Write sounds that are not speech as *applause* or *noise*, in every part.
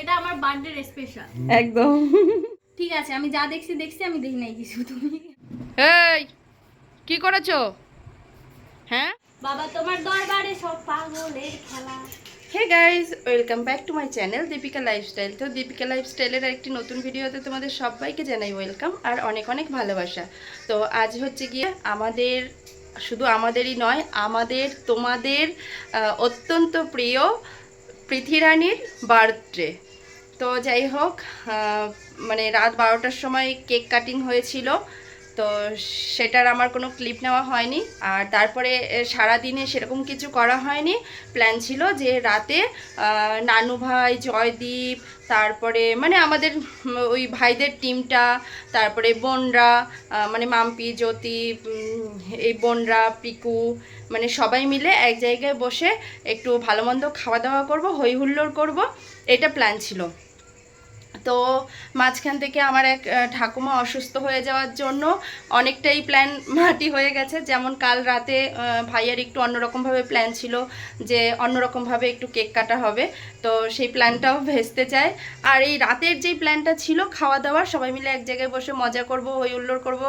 এটা আমার birthday special একদম। ঠিক আছে আমি যা দেখছি দেখছি আমি দেখি নাই কিছু তুমি। এই কি করেছ? হ্যাঁ? বাবা তোমার দরবারে সব পাগলের খেলা। Hey guys welcome back to my channel Deepika lifestyle তো দীপিকা লাইফস্টাইলের একটি নতুন ভিডিওতে তোমাদের সবাইকে জানাই ওয়েলকাম আর অনেক অনেক ভালোবাসা। তো আজ হচ্ছে গিয়ে আমাদের শুধু আমাদেরই নয় আমাদের তোমাদের অত্যন্ত প্রিয় পৃথিরানীর বার্থডে তো যাই হোক মানে রাত বারোটার সময় কেক কাটিং হয়েছিল তো সেটার আমার কোনো ক্লিপ নেওয়া হয়নি। আর তারপরে এ, সারাদিনে সেরকম কিছু করা হয়নি। প্ল্যান ছিল যে রাতে নানু ভাই জয়দীপ তারপরে মানে আমাদের ওই ভাইদের টিমটা তারপরে বোনরা মানে মাম্পি জ্যোতি এই বোনরা পিকু মানে সবাই মিলে এক জায়গায় বসে একটু ভালো মন্দ খাওয়া দাওয়া করব হই হুল্লোড় করব এটা প্ল্যান ছিল। তো মাঝখান থেকে আমার এক ঠাকুমা অসুস্থ হয়ে যাওয়ার জন্য অনেকটাই প্ল্যান মাটি হয়ে গেছে। যেমন কাল রাতে ভাইয়ার একটু অন্যরকমভাবে প্ল্যান ছিল যে অন্যরকমভাবে একটু কেক কাটা হবে। তো সেই প্ল্যানটাও ভেস্তে যায়। আর এই রাতের যেই প্ল্যানটা ছিল খাওয়া দাওয়ার সবাই মিলে এক জায়গায় বসে মজা করব, হই হুল্লোড় করব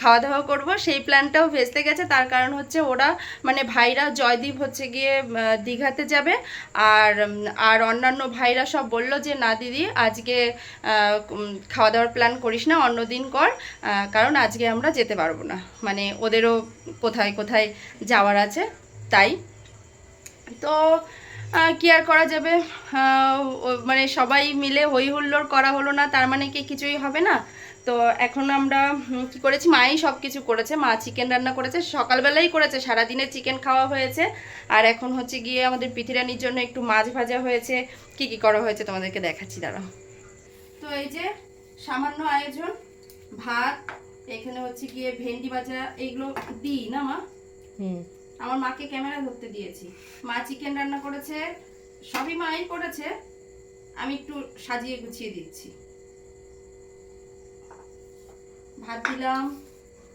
খাওয়া দাওয়া করব, সেই প্ল্যানটাও ভেস্তে গেছে। তার কারণ হচ্ছে ওরা মানে ভাইরা জয়দীপ হচ্ছে গিয়ে দীঘাতে যাবে। আর আর অন্যান্য ভাইরা সব বলল যে, না দিদি, আজকে খাওয়া দাওয়ার প্ল্যান করিস না অন্য দিন কর কারণ আজকে আমরা যেতে পারব না। মানে ওদেরও কোথায় কোথায় যাওয়ার আছে, তাই। তো কি আর করা যাবে? মানে সবাই মিলে হই হুল্লোড় করা হলো না, তার মানে কি কিছুই হবে না? তো এখন আমরা কি করেছি? মাই সব কিছু করেছে, মা চিকেন রান্না করেছে, সকালবেলাই করেছে, সারাদিনে চিকেন খাওয়া হয়েছে। আর এখন হচ্ছে গিয়ে আমাদের পিথিরানির জন্য একটু মাছ ভাজা হয়েছে। কি কি করা হয়েছে তোমাদেরকে দেখাচ্ছি, দাঁড়াও। এই যে সামান্য আয়োজন ভাত এখানে হচ্ছে গিয়ে ভেন্ডি ভাজা এইগুলো দিই না মা? আমার মাকে ক্যামেরা ধরতে দিয়েছি। মা চিকেন রান্না করেছে সবই মাই করেছে আমি একটু সাজিয়ে গুছিয়ে দিচ্ছি। ভাত দিলাম।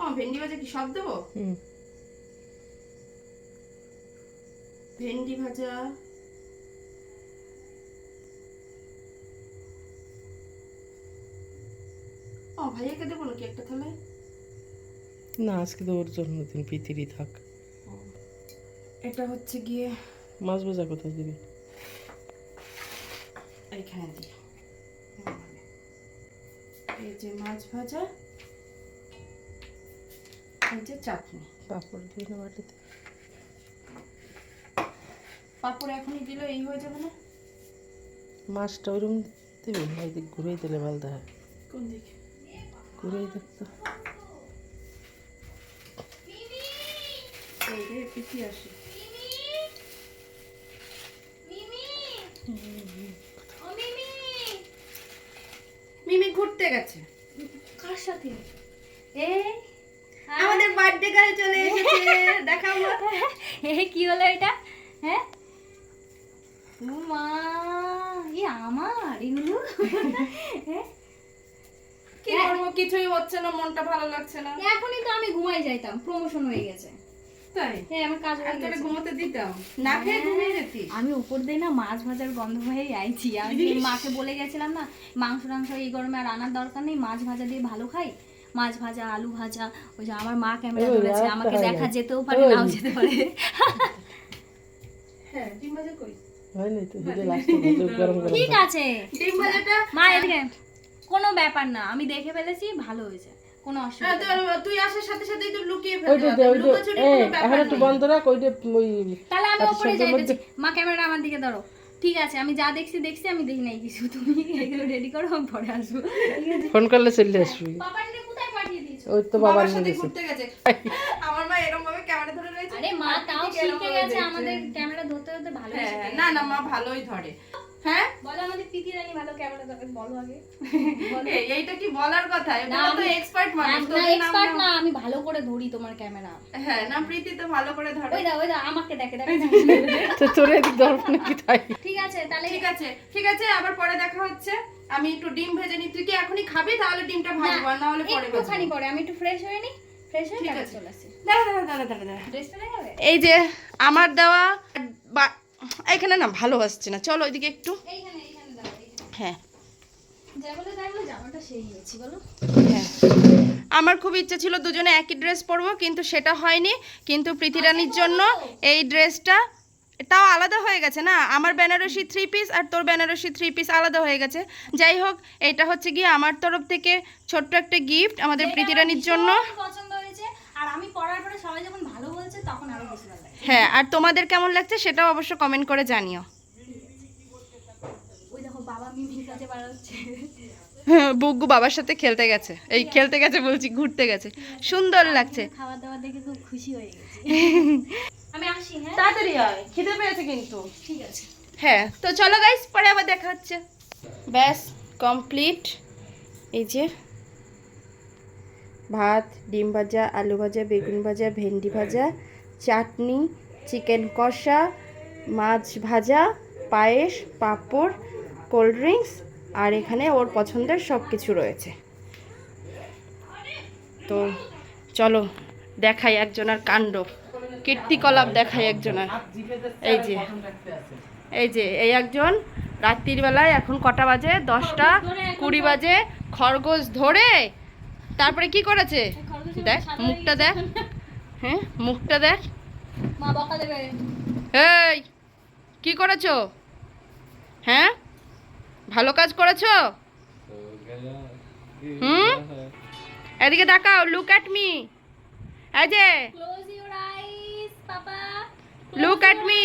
ও ভেন্ডি ভাজা কি সব দেবো? ভেন্ডি ভাজা ভাইয়াকে দেবো নাকি একটা থালায়? না আজকে তো ওর জন্মদিন পিতিরি থাক। এটা হচ্ছে গিয়ে মাছ ভাজা কোথায় দিবি? এইখানে দিই। এই যে মাছ ভাজা এই যে চাটনি। পাপড় দিবি না বাটিতে? পাপড় এখনই দিলে এই হয়ে যাবে না? মাছটা ওইরকম দিবি না? এদিক ঘুরেই দিলে ভালো দেখা কোন দিকে? ঘুরেই দেখতো আসি। মিমি ঘুরতে গেছে। কার সাথে? এই আমাদের বার্থডে গায়ে চলে এসেছে দেখাও। মা। এ কি হলো এটা? হ্যাঁ? মা এ আমার এগুলো হ্যাঁ? কি করব? কিছুই হচ্ছে না মনটা ভালো লাগছে না। এখনই তো আমি ঘুমাই যাইতাম প্রমোশন হয়ে গেছে। তাই? হ্যাঁ আমার কাজ হয়ে ঘুমোতে দিতাম। না খেয়ে ঘুমিয়ে যেতিস আমি উপর দিয়ে না মাছ ভাজার গন্ধ হয়ে আইছি। আমি মাকে বলে গেছিলাম না মাংস টাংস এই গরমে আর আনার দরকার নেই মাছ ভাজা দিয়ে ভালো খাই। মাছ ভাজা আলু ভাজা ওই যে আমার মা ক্যামেরা ধরেছে আমাকে দেখা যেতেও পারে নাও যেতে পারে। হ্যাঁ ডিম ভাজা কই? হয়নি তো হিরে লাস্টে গরম গরম ঠিক আছে। ডিম ভাজাটা মা এদিকে। কোনো ব্যাপার না আমি দেখে ফেলেছি ভালো হয়েছে কোনো হ্যাঁ, অসুবিধা তুই আসার সাথে সাথেই তো লুকিয়ে ফেলতে এখন একটু বন্ধ রাখ ওই তাহলে আমি ওপরে সঙ্গে মা ক্যামেরা আমার দিকে ধরো। ঠিক আছে আমি যা দেখছি দেখছি আমি দেখি নাই কিছু। তুমি এগুলো রেডি করো আমি পরে আসব। ঠিক আছে ফোন করলে চলে আসবি। বাবার কোথায় পাঠিয়ে দিয়েছ? ওই তো বাবার বাবার সাথে ঘুরতে গেছে। আমার মা এরকম ভাবে ক্যামেরা ধরে রয়েছে আরে মা তাও শিখে গেছে আমাদের ক্যামেরা ধরতে ধরতে ভালো হ্যাঁ, না না মা ভালোই ধরে। হ্যাঁ? বলো আমাদের প্রীতি রানী ভালো ক্যামেরা ধরে বলো আগে। এইটা কি বলার কথা? এটা তো আমি- এক্সপার্ট মানুষ না এক্সপার্ট না আমি ভালো করে ধরি তোমার ক্যামেরা হ্যাঁ না প্রীতি তো ভালো করে ধরে। ওই দা ওই দা আমাকে দেখে দেখে। *laughs* তো তোর এদিক ধরব নাকি তাই? ঠিক আছে তাহলে ঠিক আছে ঠিক আছে আবার পরে দেখা হচ্ছে। আমি একটু ডিম ভেজে নি তুই কি এখনই খাবি? তাহলে ডিমটা ভাজবো না হলে পরে একটুখানি পরে আমি একটু ফ্রেশ হয়ে নি। ফ্রেশ হয়ে ঠিক তারপর আছে। চলে আসি। দাঁড়া দাঁড়া দাঁড়া দাঁড়া এই যে আমার দেওয়া এখানে না ভালো আসছে না। চলো ওইদিকে একটু। হ্যাঁ। হ্যাঁ। আমার খুব ইচ্ছে ছিল দুজনে একই ড্রেস পরবো কিন্তু সেটা হয়নি। কিন্তু প্রীতিরানির জন্য এই ড্রেসটা তাও আলাদা হয়ে গেছে না? আমার বেনারসি থ্রি পিস আর তোর বেনারসি থ্রি পিস আলাদা হয়ে গেছে। যাই হোক এটা হচ্ছে গিয়ে আমার তরফ থেকে ছোট্ট একটা গিফট আমাদের প্রীতিরানির জন্য। পছন্দ হয়েছে আর আমি পরার পরে সবাই যখন ভালো বলছে তখন আরও বেশি ভালো। হ্যাঁ আর তোমাদের কেমন লাগছে সেটাও অবশ্য কমেন্ট করে জানিও। *laughs* বুগ্গু বাবার সাথে খেলতে গেছে। এই খেলতে গেছে বলছি ঘুরতে গেছে। সুন্দর লাগছে। খাবার দাবার দেখে খুব খুশি হয়ে গেছি। *laughs* আমি আসি হ্যাঁ? তাড়াতাড়ি পেয়েছে কিন্তু। ঠিক আছে। হ্যাঁ তো চলো গাইস পরে আবার দেখা হচ্ছে। ব্যাস কমপ্লিট এই যে ভাত ডিম ভাজা আলু ভাজা বেগুন ভাজা ভেন্ডি ভাজা চাটনি, চিকেন কষা, মাছ ভাজা, পায়েস, পাঁপড়, কোল্ড ড্রিঙ্কস আর এখানে ওর পছন্দের সব কিছু রয়েছে। তো চলো দেখাই একজনের কাণ্ড। কীর্তিকলাপ দেখাই একজনের। এই যে এই যে, এই একজন রাত্রির বেলায় এখন কটা বাজে? দশটা কুড়ি বাজে। খরগোশ ধরে তারপরে কি করেছে? দেখ, মুখটা দেখ। হ্যাঁ মুখটা দেখ। মা বকা দেবে। এই কি করেছ? হ্যাঁ? ভালো কাজ করেছ? হুম? এদিকে তাকাও লুক অ্যাট মি এই যে। লুক অ্যাট মি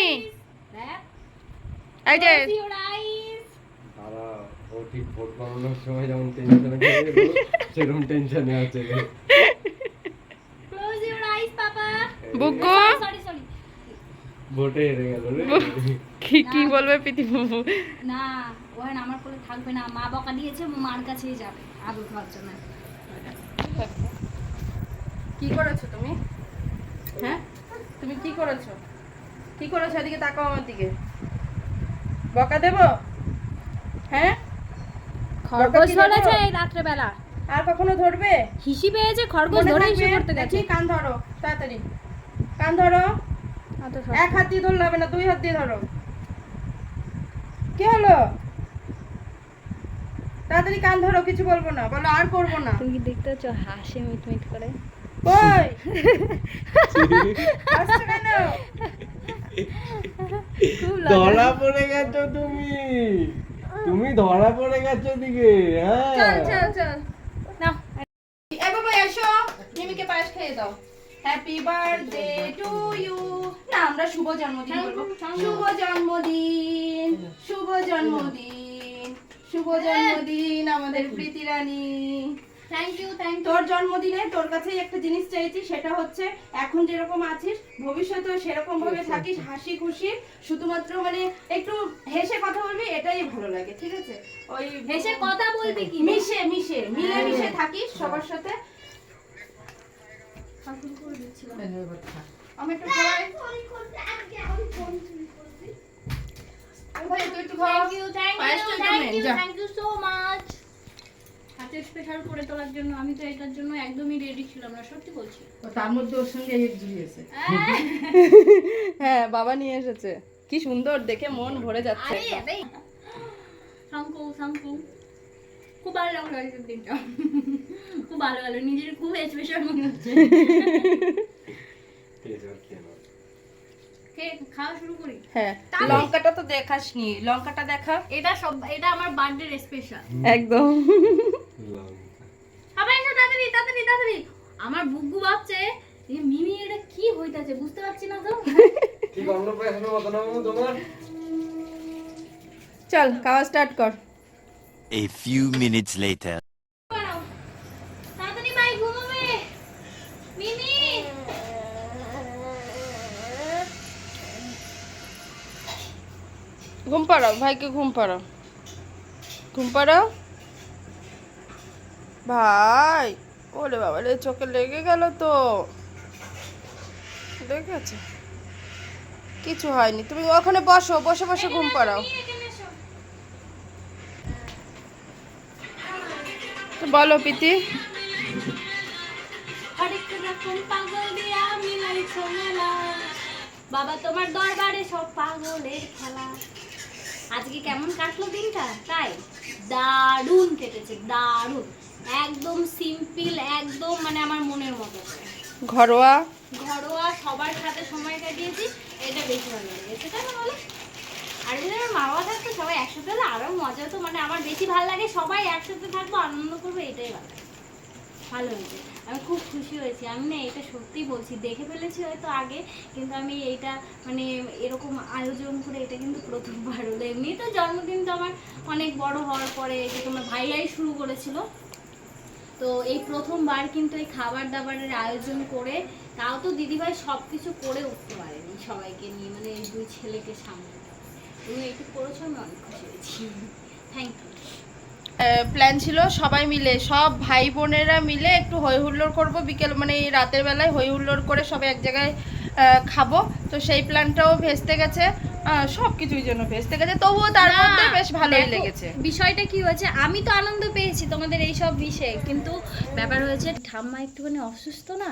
এই যে। ক্লোজ ইউর আইস তারা ও ঠিক ভোট বানানোর সময় যেমন টেনশনে সেরকম টেনশনে আছে। ভোটে হেরে গেল রে। কি কি বলবে পৃথিবী না ওহেন আমার কোলে থাকবে না। মা বকা দিয়েছে মার কাছেই যাবে আদর খাওয়ার জন্য। কি করেছ তুমি? হ্যাঁ? তুমি কি করেছ? কি করেছ এদিকে তাকাও আমার দিকে। বকা দেব? হ্যাঁ? খরগোশ ধরেছে? এই রাত্রেবেলা। আর কখনো ধরবে? হিসি পেয়েছে খরগোশ ধরে? হিসি করতে গেছে। কান ধরো তাড়াতাড়ি। কান ধরো। এক হাত দিয়ে ধরলে হবে না দুই হাত দিয়ে ধরো। কি হলো? তাড়াতাড়ি কান ধরো কিছু বলব না। বলো আর করব না। তুমি দেখতে পাচ্ছ? হাসে মিট মিট করে। কই? *laughs* হাসছো কেন? ধরা পড়ে গেছো তুমি। তুমি ধরা পড়ে গেছো দিকে হ্যাঁ। চল চল চল। নাও। এসো। মিমিকে পায়েস খেয়ে দাও। হ্যাপি বার্থডে টু ইউ না আমরা শুভ জন্মদিন বলব শুভ জন্মদিন শুভ জন্মদিন শুভ জন্মদিন আমাদের Priti Rani thank you thank you তোর জন্মদিনে তোর কাছেই একটা জিনিস চাইছি সেটা হচ্ছে এখন যেরকম আছিস ভবিষ্যতেও সেরকম ভাবে থাকিস হাসি খুশি শুধুমাত্র মানে একটু হেসে কথা বলবি এটাই ভালো লাগে ঠিক আছে? ওই হেসে কথা বলবি কি? মিশে মিশে মিলে মিশে থাকিস সবার সাথে। আমি একটু হাতে স্পেশাল করে তোলার জন্য আমি তো এটার জন্য একদমই রেডি ছিলাম না সত্যি বলছি তার মধ্যে ওর সঙ্গে এক জুড়িয়েছে হ্যাঁ বাবা নিয়ে এসেছে। কি সুন্দর দেখে মন ভরে যাচ্ছে। শঙ্কু শঙ্কু খুব ভালো লাগল আজকের দিনটা খুব ভালো লাগল নিজের খুব স্পেশাল মনে হচ্ছে। খাওয়া শুরু করি? হ্যাঁ। লঙ্কাটা তো দেখাসনি লঙ্কাটা দেখা। এটা সব এটা আমার বার্থডে স্পেশাল একদম। আবার এসো তাড়াতাড়ি তাড়াতাড়ি তাড়াতাড়ি। আমার বুগু ভাবছে মিমি এটা কি হইতাছে বুঝতে পারছি না তো। ঠিক অন্নপ্রাশনের মতো না তোমার। চল খাওয়া স্টার্ট কর। A few minutes later. ঘুম পাড়াও, ভাইকে ঘুম পাড়াও। ঘুম পাড়াও? ভাই, ওরে বাবা রে, চোখে লেগে গেল তো। লেগেছে কিছু হয়নি। তুমি ওখানে বসো, বসে বসে ঘুম পাড়াও এখানে এসো তো বলো প্রীতি। বাবা তোমার দরবারে সব পাগলের খেলা। আজকে কেমন কাটলো দিনটা? তাই? দারুণ কেটেছে দারুণ। একদম সিম্পল একদম মানে আমার মনের মতো। ঘরোয়া? ঘরোয়া সবার সাথে সময় কাটিয়েছি এটা বেশি ভালো লেগেছে তাই না বলো? আর মা বাবা থাকতো, সবাই একসাথে হলে আরও মজা হতো। মানে আমার বেশি ভালো লাগে সবাই একসাথে থাকব, আনন্দ করব, এটাই ভালো ভালো হয়েছে। আমি খুব খুশি হয়েছি। আমি না এটা সত্যি বলছি, দেখে ফেলেছি হয়তো আগে, কিন্তু আমি এইটা মানে এরকম আয়োজন করে এটা কিন্তু প্রথমবার হলো। এমনি তো জন্মদিন তো আমার অনেক বড় হওয়ার পরে যে তোমার ভাইয়াই শুরু করেছিল। তো এই প্রথমবার কিন্তু এই খাবার দাবারের আয়োজন করে, তাও তো দিদিভাই সব কিছু করে উঠতে পারেনি সবাইকে নিয়ে মানে দুই ছেলেকে সামনে প্ল্যান ছিল সবাই মিলে, সব ভাই বোনেরা মিলে একটু হই হুল্লোড় করব বিকেল মানে এই রাতের বেলায় হই হুল্লোড় করে সবাই এক জায়গায় খাব। তো সেই প্ল্যানটাও ভেস্তে গেছে। সব কিছুই গেছে তবুও তার মধ্যে বেশ ভালোই লেগেছে। বিষয়টা কি হয়েছে? আমি তো আনন্দ পেয়েছি তোমাদের এই সব বিষয়ে কিন্তু ব্যাপার হয়েছে ঠাম্মা একটুখানি অসুস্থ না?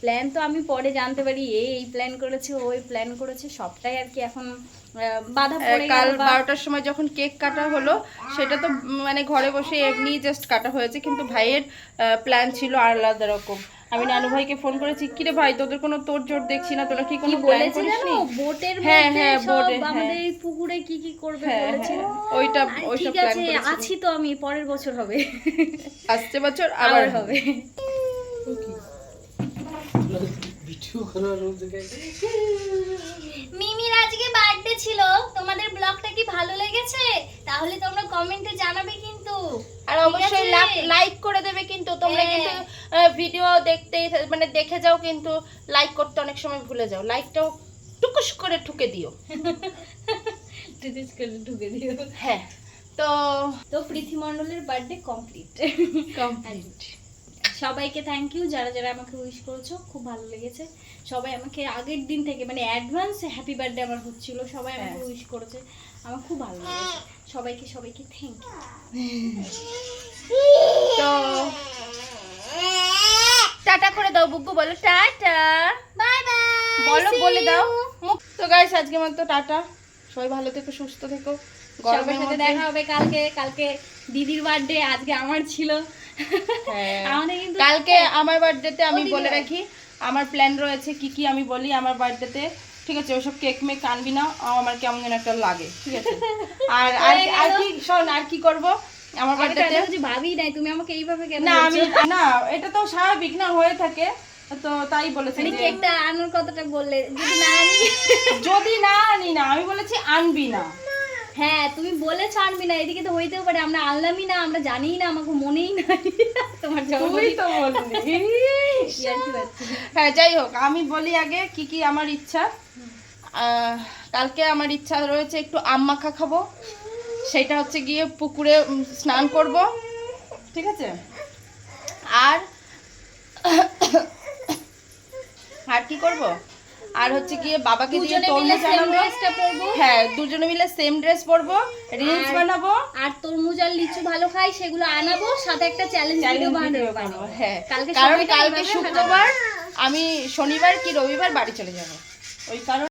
প্ল্যান তো আমি পরে জানতে পারি এই এই প্ল্যান করেছে ওই প্ল্যান করেছে সবটাই আর কি এখন বাধা পড়ে কাল বারোটার সময় যখন কেক কাটা হলো সেটা তো মানে ঘরে বসে এমনি জাস্ট কাটা হয়েছে কিন্তু ভাইয়ের প্ল্যান ছিল আলাদা রকম। আমি নানু ভাইকে ফোন করেছি কিরে ভাই তোদের কোনো তোর জোর দেখছি না তোরা কি কোনো প্ল্যান করিস জানো? বোটের হ্যাঁ, হ্যাঁ, বোটে, হ্যাঁ। আমাদের এই পুকুরে কি কি করবে হ্যাঁ বলেছিল হ্যাঁ ওইটা ওইসব প্ল্যান করেছি। আছি তো আমি পরের বছর হবে। আসছে বছর আবার হবে ভিডিও করার জায়গায় মিমির আজকে বার্থডে ছিল। তোমাদের ব্লগটা কি ভালো লেগেছে? তাহলে তোমরা কমেন্টে জানাবে কিন্তু। আর অবশ্যই লাইক করে দেবে কিন্তু। তোমরা হ্যাঁ। কিন্তু ভিডিও দেখতে মানে দেখে যাও কিন্তু। লাইক করতে অনেক সময় ভুলে যাও। লাইকটাও টুকুস করে ঠুকে দিও। *laughs* টিটিস করে ঢুকে দিও। হ্যাঁ। তো তো পৃথি মণ্ডলের বার্থডে কমপ্লিট কমপ্লিট সবাইকে থ্যাংক ইউ যারা যারা আমাকে উইশ করেছ খুব ভালো লেগেছে। সবাই আমাকে আগের দিন থেকে মানে অ্যাডভান্স হ্যাপি বার্থডে আমার হচ্ছিল সবাই আমাকে হ্যাঁ। উইশ করেছে। আমার খুব ভালো লেগেছে। সবাইকে সবাইকে থ্যাংক ইউ তো টাটা করে দাও বুকু বলো টাটা। বাই বাই বলো বলে দাও। তো গাইস আজকে মতো টাটা। সবাই ভালো থেকো সুস্থ থেকো। গরমের সাথে দেখা হবে কালকে কালকে দিদির বার্থডে আজকে আমার ছিল। কালকে আমার বার্থডেতে আমি বলে রাখি আমার প্ল্যান রয়েছে কি কি আমি বলি আমার বার্থডেতে ঠিক আছে ওসব কেক মেক আনবি না আমার কেমন যেন একটা লাগে ঠিক আছে? *laughs* আর আর হয়ে। কি শোন আর কি করব? আমার আমি বার্থডেতে ভাবি নাই তুমি আমাকে এইভাবে কেন না আমি *laughs* না এটা তো স্বাভাবিক না হয়ে থাকে। তো তাই বলেছি মানে কেকটা আনার কথাটা বললে যদি না আনি *laughs* যদি না আনি না আমি বলেছি আনবি না। হ্যাঁ তুমি বলে আনবি না এদিকে তো হইতেও পারে আমরা আনলামই না আমরা জানি না আমাকে মনেই নাই। তোমার তুই তো বললি। *laughs* হ্যাঁ যাই হোক আমি বলি আগে কি কি আমার ইচ্ছা। কালকে আমার ইচ্ছা রয়েছে একটু আম মাখা খাব। সেটা হচ্ছে গিয়ে পুকুরে স্নান করব। ঠিক আছে? আর আর কি করব? আর হচ্ছে গিয়ে বাবাকে দিয়ে দুজনে মিলে তরমুজ সেম আনাবো হ্যাঁ দুজনে মিলে সেম ড্রেস পরবো রিলস বানাবো। আর তরমুজ আর লিচু ভালো খাই সেগুলো আনাবো সাথে একটা চ্যালেঞ্জ ভিডিও বানাবো। হ্যাঁ। কালকে কারণ কালকে শুক্রবার আমি শনিবার কি রবিবার বাড়ি চলে যাব। ওই কারণে